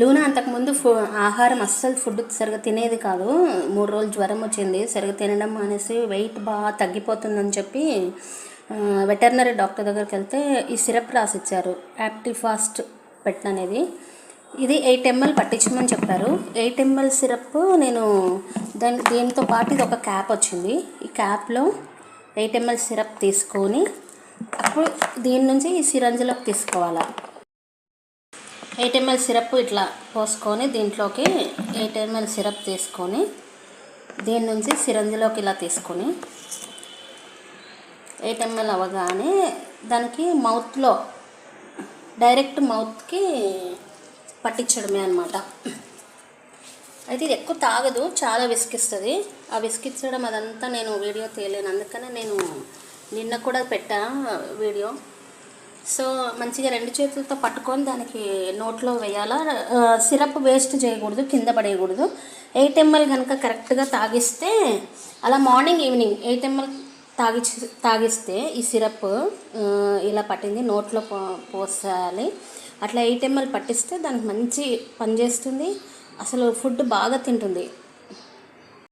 Luna అంతకుముందు ఫు ఆహారం అస్సలు ఫుడ్ సరిగా తినేది కాదు. మూడు రోజులు జ్వరం వచ్చింది. సరిగా తినడం అనేసి వెయిట్ బాగా తగ్గిపోతుందని చెప్పి వెటర్నరీ డాక్టర్ దగ్గరికి వెళ్తే ఈ సిరప్ రాసిచ్చారు. యాక్టివ్ ఫాస్ట్ పెట్టిన అనేది. ఇది ఎయిట్ ఎంఎల్ పట్టించమని చెప్పారు. ఎయిట్ ఎంఎల్ సిరప్ నేను దాని దీంతో పాటు ఇది ఒక క్యాప్ వచ్చింది. ఈ క్యాప్లో ఎయిట్ ఎంఎల్ సిరప్ తీసుకొని అప్పుడు దీని నుంచి ఈ సిరంజిలోకి తీసుకోవాలా. ఎయిట్ ఎంఎల్ సిరప్ ఇట్లా పోసుకొని దీంట్లోకి ఎయిట్ ఎంఎల్ సిరప్ తీసుకొని దీని నుంచి సిరంజిలోకి ఇలా తీసుకొని ఎయిట్ ఎంఎల్ అవ్వగానే దానికి మౌత్లో డైరెక్ట్ మౌత్కి పట్టించడమే అనమాట అయితే ఇది ఎక్కువ తాగదు చాలా విసికిస్తుంది. ఆ విసికించడం అదంతా నేను వీడియో తీయలేను. అందుకనే నేను నిన్న కూడా పెట్టా వీడియో. సో మంచిగా రెండు చేతులతో పట్టుకొని దానికి నోట్లో వేయాలా? సిరప్ వేస్ట్ చేయకూడదు కింద పడేయకూడదు. ఎయిట్ ఎంఎల్ కనుక కరెక్ట్గా తాగిస్తే అలా మార్నింగ్ ఈవినింగ్ ఎయిట్ ఎంఎల్ తాగి తాగిస్తే ఈ సిరప్ ఇలా పట్టింది నోట్లో పో పోసేయాలి అట్లా ఎయిట్ ఎంఎల్ పట్టిస్తే దానికి మంచి పనిచేస్తుంది అసలు ఫుడ్ బాగా తింటుంది.